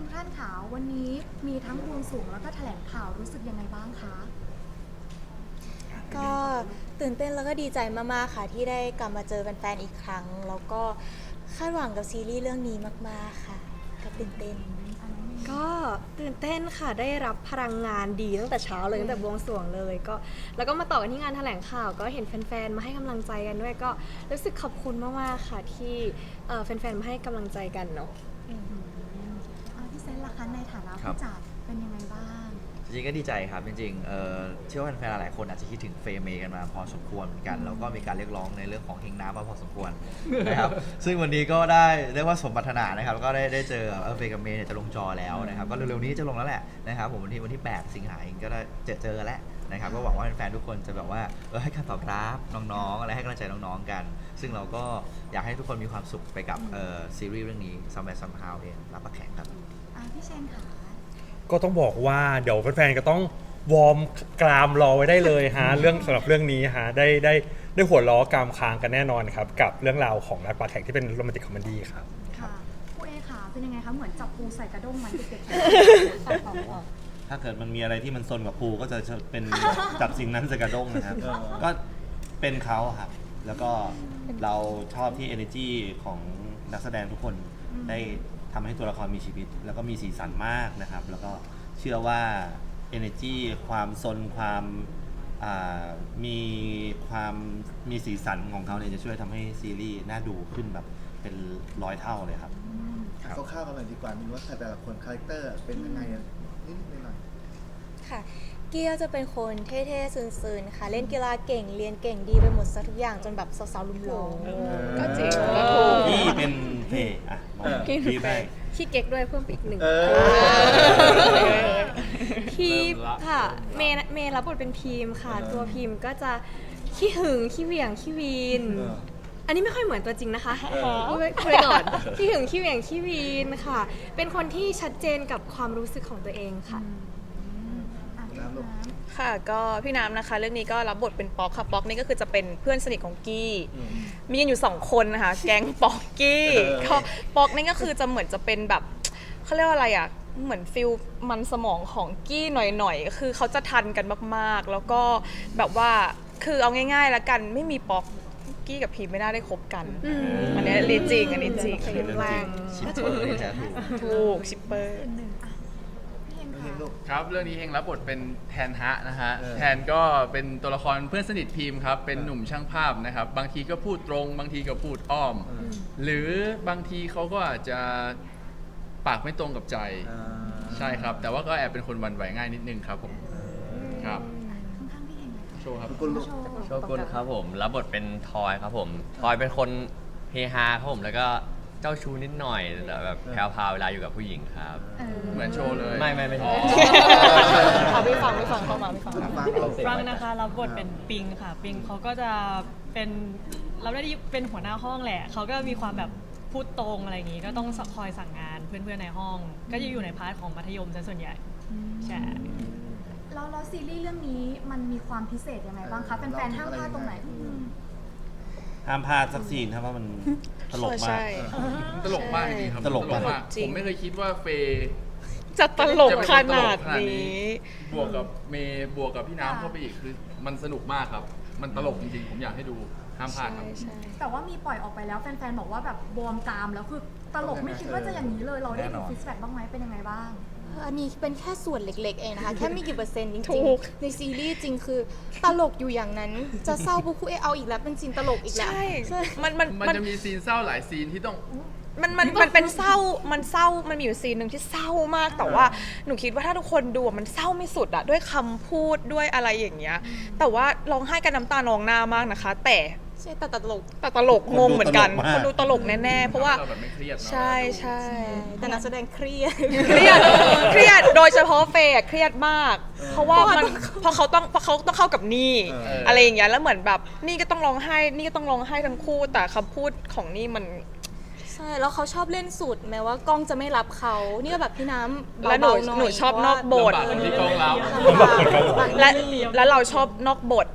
นท่านขาววันนี้มีทั้งบวงสรวงแล้วก็แถลงข่าวรู้สึกยังไงบ้างคะ ก็ตื่นเต้นแล้วก็ดีใจมากๆค่ะ ที่ได้กลับมาเจอแฟนๆอีกครั้ง แล้วก็คาดหวังกับซีรีส์เรื่องนี้มากๆค่ะ ก็ตื่นเต้น ก็ตื่นเต้นค่ะได้รับพลังงานดีตั้งแต่เช้าเลยตั้งแต่บวงสรวงเลยก็ แล้วก็มาต่อกันที่งานแถลงข่าวก็เห็นแฟนๆมาให้กำลังใจกันด้วยก็รู้สึกขอบคุณมากๆค่ะที่เอ่อแฟนๆมาให้กำลังใจกันเนาะอ่าพี่เซนล่ะ คะในฐานะครับผู้จัดเป็นยังไงบ้าง จริงๆก็ดีใจครับ จริงๆเอ่อเชื่อว่าแฟนๆหลายๆคนอาจจะคิดถึงเฟรมเมกันมาพอสมควรเหมือนกัน แล้วก็มีการเรียกร้องในเรื่องของเฮงน้ำมาพอสมควรนะครับ ซึ่งวันนี้ก็ได้เรียกว่าสมปรารถนานะครับแล้วก็ได้ได้เจอเออเฟรมกับเมย์เนี่ยจะลงจอแล้วนะครับ ก็เร็วๆนี้จะลงแล้วแหละนะครับผมวันที่วันที่ 8 สิงหาเองก็ได้เจอเจอกันแล้วนะครับก็หวังว่าแฟนๆทุกคนจะแบบว่าเออให้การตอบรับน้องๆอะไรให้กำลังใจน้องๆกัน ซึ่งเราก็อยากให้ทุกคนมีความสุขไปกับเอ่อซีรีส์เรื่องนี้ s o m e w h e r e Somehow เองรับประแข่งครับอ่า พี่เชนค่ะก็ต้องบอกว่าเดี๋ยวแฟนๆก็ต้องวอร์มกรามรอไว้ได้เลยฮะ เรื่องสำหรับเรื่องนี้ฮะได้ได้ได้หัวล้อกรามค้างกันแน่นอนครับ กับเรื่องราวของรักปลาแข่งที่เป็นโรแมนติกคอมเมดี้ครับ ค่ะผู้เอขาเป็นยังไงคะเหมือนจับปูใส่กระด้งมันเด็กๆถ้าเกิดมันมีอะไรที่มันซนกับภูก็จะเป็นจับสิ่งนั้นใส่กระด้งนะครับ ก็เป็นเขาครับ แล้วก็เราชอบที่ energy ของนักแสดงทุกคนได้ ทำให้ตัวละครมีชีวิต แล้วก็มีสีสันมากนะครับ แล้วก็เชื่อว่า energy ความซนความอ่ามีความมีสีสันของเขาเนี่ยจะช่วยทำให้ซีรีส์น่าดูขึ้นแบบเป็นร้อยเท่าเลยครับ ครับเขาข้าวๆกันหน่อยดีกว่ามีว่าแต่ละคนคาแรคเตอร์เป็นยังไงอะนิดๆหน่อย ค่ะ เกียวจะเป็นคนเท่ๆซึนๆค่ะ เล่นกีฬาเก่งเรียนเก่งดีไปหมดซะทุกอย่างจนแบบสาวๆลุมหลงก็จริงก็ถูกพี่เป็นเพย์อะมองพี่ไปขี้เก๊กด้วยเพิ่มไปอีกหนึ่งเออพีมค่ะเมย์เมย์รับบทเป็นพีมค่ะเออตัวพีมก็จะขี้หึงขี้เหวี่ยงขี้วีนเอออันนี้ไม่ค่อยเหมือนตัวจริงนะคะเออพูดไว้พูดไว้ก่อนขี้หึงขี้เหวี่ยงขี้วีนค่ะ เป็นคนที่ชัดเจนกับความรู้สึกของตัวเองค่ะอะพี่น้ำลูกน้ำ ค่ะก็พี่น้ำนะคะ เรื่องนี้ก็รับบทเป็นป๊อกค่ะป๊อกนี่ก็คือจะเป็นเพื่อนสนิทของกี้มีกันอยู่สองคนนะคะแก๊งป๊อกกี้เออ ก็ป๊อกนี่ก็คือจะเหมือนจะเป็นแบบเขาเรียกว่าอะไรอะเหมือนฟิลมันสมองของกี้หน่อยๆคือเขาจะทันกันมากๆ แล้วก็แบบว่าคือเอาง่ายๆแล้วกันไม่มีป๊อกกี้กับพีมไม่น่าได้คบกันอืม อันนี้เรียนจริงอันนี้จริงเป็นแรงชิปเปอร์นี่จะถูกถูกชิปเปอร์หนึ่งอะพี่เฮง เห็น ค่ะ ลูก ครับ เรื่องนี้เฮงรับบทเป็นแทนฮะนะฮะ เออ แทนก็เป็นตัวละครเพื่อนสนิทพิมพ์ครับ เป็นหนุ่มช่างภาพนะครับ บางทีก็พูดตรง บางทีก็พูดอ้อมเออหรือบางทีเขาก็อาจจะปากไม่ตรงกับใจ อ่าใช่ครับ แต่ว่าก็แอบเป็นคนหวันไหวง่ายนิดนึงครับผม ครับ ข้างๆพี่เฮงเลยโชว์ครับ คุณลูกโชว์โชกุนครับผม รับบทเป็นทอยครับผม ทอยเป็นคนเฮฮาครับผม แล้วก็ เจ้าชู้นิดหน่อยแต่แบบแพรวพราวเวลาอยู่กับผู้หญิงครับเออเหมือนโชว์เลย ไม่ไม่ไม่ใช่อ๋อเอาไม่ฟังไม่ฟังเข้ามาไม่ฟังฟังเราฟังนะคะ รับบทเป็นปิงค่ะ ปิงเขาก็จะเป็นเราได้เป็นหัวหน้าห้องแหละ เขาก็มีความแบบพูดตรงอะไรอย่างงี้ก็ต้องคอยสั่งงานเพื่อนๆในห้อง ก็จะอยู่ในพาร์ทของมัธยมซะส่วนใหญ่ใช่แล้วแล้วซีรีส์เรื่องนี้มันมีความพิเศษยังไงบ้างคะแฟนๆห้ามพลาดตรงไหนอืม ห้ามพลาดสักซีนครับว่ามันตลกมาก ใช่ ตลกมากจริงๆครับตลกมาก จริผงมไม่เคยคิดว่าเฟย์ จะตลกจะเป็นขคนตลนากดขนาดนี้ บวกกับเมย์บวกกับพี่น้ำเข้าไปอีกคือมันสนุกมากครับ มันตลกจริงๆ ผมอยากให้ดูห้ามพลาดครับแต่ว่ามีปล่อยออกไปแล้วแฟนๆ บอกว่าแบบบวมกรามแล้วคือตลกไม่คิดว่าจะอย่างนี้เลย เราได้แน่นดูอนฟิสแบ็กบ้างไหมเป็นยังไงบ้าง อันนี้เป็นแค่ส่วนเล็กๆเองนะคะ แค่ไม่กี่เปอร์เซ็นต์จถูริงก ๆ ในซีรีส์จริงคือ ตลกอยู่อย่างนั้น จะเศร้าปุ๊บคู่เอะเอาอีกแล้วเป็นซีนตลกอีกแล้ว ใช่ มันมันมันมันจะมีซีนเศร้าหลายซีนที่ต้อง มันมันมันเป็นเศร้า มันเศร้า มันมีอยู่ซีนหนึ่งที่เศร้ามาก แต่ว่าหนูคิดว่าถ้าทุกคนดูอะมันเศร้าไม่สุดอะด้วยคำพูดด้วยอะไรอย่างเงี้ย แต่ว่าร้องไห้กันน้ำตานองหน้ามากนะคะ แต่ ใช่แต่ตลกแต่ตลกงงเหมือนกัน คคนนดูดูตตลลกกมาก แน่ๆ เพราะว่า เราแบบไม่เครียดเนอะใช่ใช่แต่นักแสดงเครียด เครียดเครียดโดยเฉพาะเฟย์อะเครียดมาก เพราะว่ามันเพราะเขาต้องเพราะเขาต้องเข้ากับนี่เอออ อะไรอย่างเงี้ยแล้วเหมือนแบบนี่ก็ต้องร้องไห้นี่ก็ต้องร้องไห้ทั้งคู่แต่คำพูดของนี่มัน ใช่ แล้วเขาชอบเล่นสูตรแม้ว่ากล้องจะไม่รับเขานี่ก็แบบพี่น้ำและหนูเบาๆน่อยหนูชอบนอกบท ลำบากคนที่กล้องรับและและเราชอบนอกบท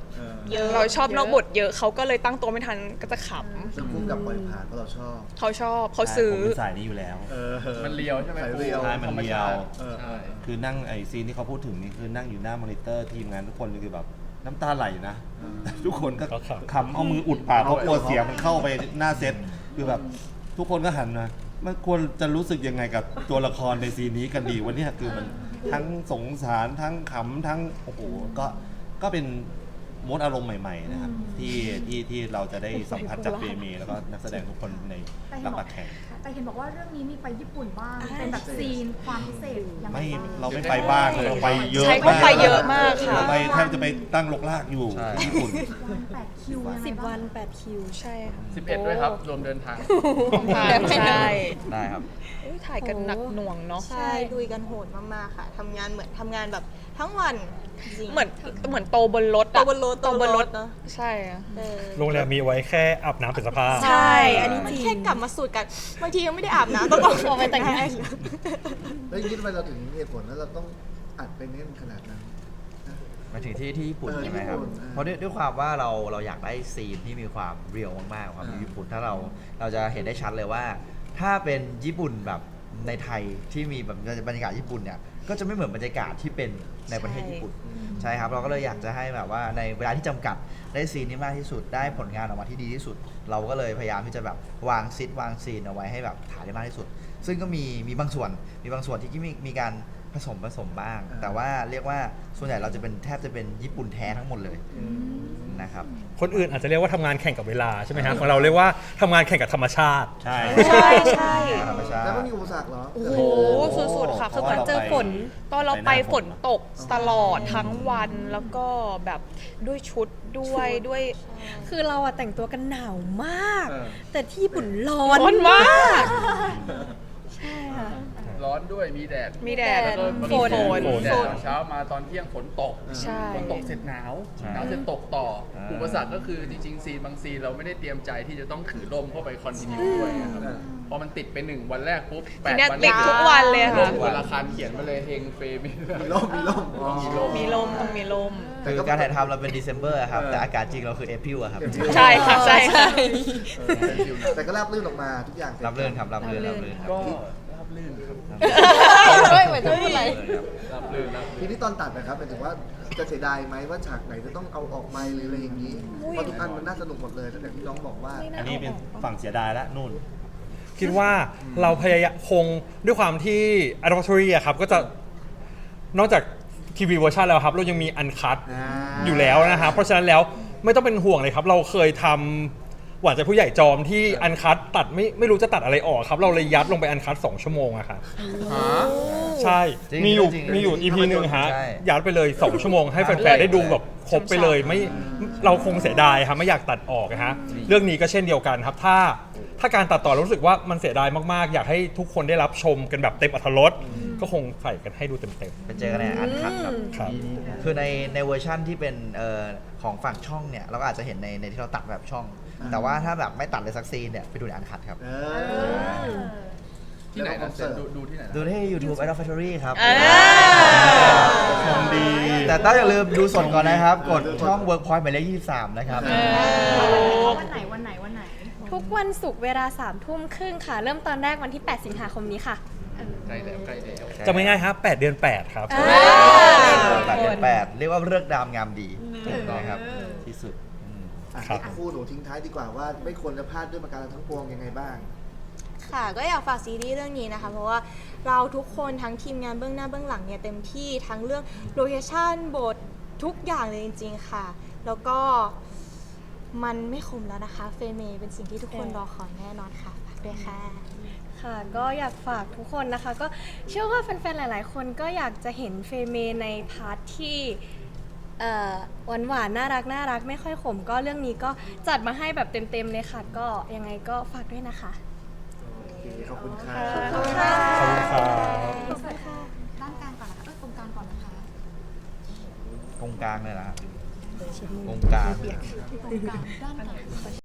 เออเยอะเราชอบนอกบทเยอะเขาก็เลยตั้งตัวไม่ทันก็จะขซึ่งพุ่มกับปล่อยผ่านเพราะเราชอบำเขาชอบเขาซื้อ ผมเป็นสายนี้อยู่แล้ว เออมันเรียวใช่ไหมสายเรียว ใช่มันเรียว เออ ใช่คือนั่งไอซีนที่เขาพูดถึงนี่คือนั่งอยู่หน้ามอนิเตอร์ทีมงานทุกคนคือแบบน้ำตาไหลนะแต่ทุกคนก็ก็ขำ ขำเอามืออุดปากเขากลัวเสียงมันเข้าไปหน้าเซตคือแบบทุกคนก็หันมามันควรจะรู้สึกยังไงกับตัวละครในซีนนี้กันดีวันนี้คือมันทั้งสงสารทั้งขำทั้งโอ้โหก็ก็เป็น มดอารมณ์ใหม่ๆนะครับที่ที่ที่เราจะได้สัมผัสจากเฟเมแล้วก็นักแสดงทุกคนในแต่เห็รันกบอปักกแข่งแต่เห็นบอกว่าเรื่องนี้มีไปญี่ปุ่นบ้าง เป็นแบบซีนความพิเศษยังไงไม่บ้างเราไม่ไปบ้างเราไปเยอะใช่เขาไปเยอะมากค่ะ เราไปแทบจะไปตั้งลกลากอยู่ใช่ ที่ญี่ปุ่นวันแปดคิวยังไงสิบบ้าง วันแปดคิวใช่ค่ะ11 ด้วยครับ รวมเดินทาง ใช่ใช่ได้ครับเอ้ยถ่ายกันหนักหน่วงเนาะ ใช่ลุยกันโหดมากๆค่ะทำงานเหมือนทำงานแบบทั้งวันจริงเหมือนเหมือนโตบนรถอะโตบนรถโตบนรถเนอะใช่อะ เออโรงแรมมีไว้แค่อาบน้ำเป็นสภาพ ใช่อันนี้ มันจริงแค่กลับมาสูตรกันบางทียังไม่ได้อาบน้ำต้องออกไปแต่งหน้าอีกแล้วอย่างนี้ทำไมเราถึงเหตุผลแล้วเราต้องอัดไปเน้นขนาดนั้น หมายถึงที่ที่ญี่ปุ่นเออใช่ไหมครับ ญี่ปุ่นอ่า เพราะด้วยด้วยความว่าเราเราอยากได้ซีนที่มีความเรียลมากๆความอ่าญี่ปุ่น ถ้าเราเราจะเห็นได้ชัดเลยว่า ถ้าเป็นญี่ปุ่นแบบในไทยที่มีแบบบรรยากาศญี่ปุ่นเนี่ย ก็จะไม่เหมือนบรรยากาศที่เป็นในประเทศญี่ปุ่น ใช่ ใช่ครับเราก็เลยอยากจะให้แบบว่าในเวลาที่จำกัดได้ซีนนี้มากที่สุดได้ผลงานออกมาที่ดีที่สุด เราก็เลยพยายามที่จะแบบวางซิทวางซีนเอาไว้ให้แบบถ่ายได้มากที่สุด ซึ่งก็มีมีบางส่วนมีบางส่วนที่มีมีการ สมผสมบ้าง อ่า แต่ว่าเรียกว่าส่วนใหญ่เราจะเป็นแทบจะเป็นญี่ปุ่นแท้ทั้งหมดเลยนะครับ คนอื่นอาจจะเรียกว่าทำงานแข่งกับเวลาใช่ไหมฮะของเราเรียกว่าทำงานแข่งกับธรรมชาติ ใช่ ใช่ใช่ธรรมชาติ แล้วไม่มีอุปสรรคเหรอ โอ้โหสุดๆค่ะเพคือราะเหมือนว่าเจอฝนเราไปตอนเราไปไปหน้าฝนตกตลอดทั้งวันแล้วก็แบบด้วยชุดด้วยด้วย คือเราอะแต่งตัวกันหนาวมาก เออ แต่ที่ญี่ปุ่นร้อนร้อนมาก ใช่ค่ะ ร้อนด้วยมีแดดมีแดดแล้วก็มีมีฝน ฝน แดฝดนตอนเช้ามาตอนเที่ยงฝนตกใช่ ฝนตกเสร็จหนาวใช่หนาวเสร็จตกต่ออ่าอุปสรรคก็คือจริงๆซีนบางซีนเราไม่ได้เตรียมใจที่จะต้องถือร่มเข้าไปคอนติเนียด้วยนะครับอืมพอมันติดไปหนึ่งวันแรกปุ๊บแปทีดเนี้ยวันติดทุกวันเลยร่ค่ะ มวันละคันเขียนมาเลยเฮงเฟมีมีร่มมีร่มต้องมีร่ม มีลมต้องมีลมแต่คือก็การถ่ายทำเราเป็นเดซ ember อะครับ เออ แต่อากาศจริงเราคือเอพิลอะครับใช่ค่ะใช่ค่ะ แต่ก็ราบรื่นออกมาทุกอย่างรับเลื่อนครับรับเลื่อนรับเลื่อนครับ ก็รับลื่น ครับเฮ้ยเหมือนจะพูดอะไร รับลื่นรับ ทีนี้ตอนตัดนะครับหมายถึงว่าจะเสียดายไหมว่าฉากไหนจะต้องเอาออกไปหรืออะไรอย่างนี้เพราะทุกอันมันน่าสนุกหมดเลยตั้งแต่ที่น้องบอกว่า อันนี้เป็นฝั่งเสียดายละนู่น คิดว่าเราพยายามคงด้วยความที่ Adultery อะครับ ก็จะนอกจากทีวีเวอร์ชันแล้วครับ เรายังมีอันคัดอ่าอยู่แล้วนะครับ เพราะฉะนั้นแล้วไม่ต้องเป็นห่วงเลยครับ เราเคยทำ หวานใจผู้ใหญ่จอมที่อันคัดตัดไม่ไม่รู้จะตัดอะไรออกครับ เราเลยยัดลงไปอันคัด2ชั่วโมงอะครับใช่ จริงมีอยู่จริงมีอยู่ EP หนึ่งฮะ ใช่ยัดไปเลย 2 ชั่วโมงให้แฟนๆ ได้ดูแบบครบไปเลยไม่เราคงเสียดายครับไม่อยากตัดออกนะฮะ เรื่องนี้ก็เช่นเดียวกันครับ ถ้าถ้าการตัดต่อรู้สึกว่ามันเสียดายมากๆ อยากให้ทุกคนได้รับชมกันแบบเต็มอรรถรสก็คงใส่กันให้ดูเต็ม ไปเจอกันในอันคัดครับ ครับ คือในในเวอร์ชั่นที่เป็นเอ่อของฝั่งช่องเนี่ย เราก็อาจจะเห็นในในที่เราตัดแบบช่อง แต่ว่าถ้าแบบไม่ตัดเลยสักซีนเนี่ย ไปดูในอันคัดครับ เออ ที่ไหนนะเซนดูดูที่ไหนนะดูที่ YouTube Idol Factory ครับอ่าชมดี แต่ต้องอย่าลืมดูสดก่อนนะครับ กดช่อง Workpoint หมายเลข23 นะครับวันไหนวันไหนวันไหนทุกวันศุกร์เวลา3ามทุ่มครึ่งค่ะ เริ่มตอนแรกวันที่ 8 สิงหาคมนี้ค่ะ ใกล้แล้วใกล้แล้วๆจะไม่ง่ายครับ 8 เดือน 8 ครับอ่าแปดเดือนแปดเรียกว่าเลือกดามงามดีนะครับที่สุด อะครับให้คู่หนูทิ้งท้ายดีกว่าว่าไม่ควรจะพลาดด้วยประการทั้งปวงยังไงบ้าง ค่ะก็อยากฝากซีรีส์เรื่องนี้นะคะ เพราะว่าเราทุกคนทั้งทีมงานเบื้องหน้าเบื้องหลังเนี่ยเต็มที่ทั้งเรื่องโลเคชั่นบททุกอย่างเลยจริง ๆ ค่ะ แล้วก็มันไม่คมแล้วนะคะ เฟเมเป็นสิ่งที่ทุกคนรอคอยแน่นอนค่ะฝากด้วยค่ะ ค่ะก็อยากฝากทุกคนนะคะ ก็เชื่อว่าแฟนๆ หลาย ๆ คนก็อยากจะเห็นเฟเมในพาร์ทที่ หวานหวานๆน่ารักน่ารักไม่ค่อยขม ก็เรื่องนี้ก็จัดมาให้แบบเต็มๆเลยค่ะ ก็ยังไงก็ฝากด้วยนะคะโอเคขอบคุณค่ะ ขอบคุณครับด้านกลางก่อนนะคะเอ้ยตรงกลางก่อนนะคะตรงกลางเลยนะครับตรงกลางตรงกลางด้านกลาง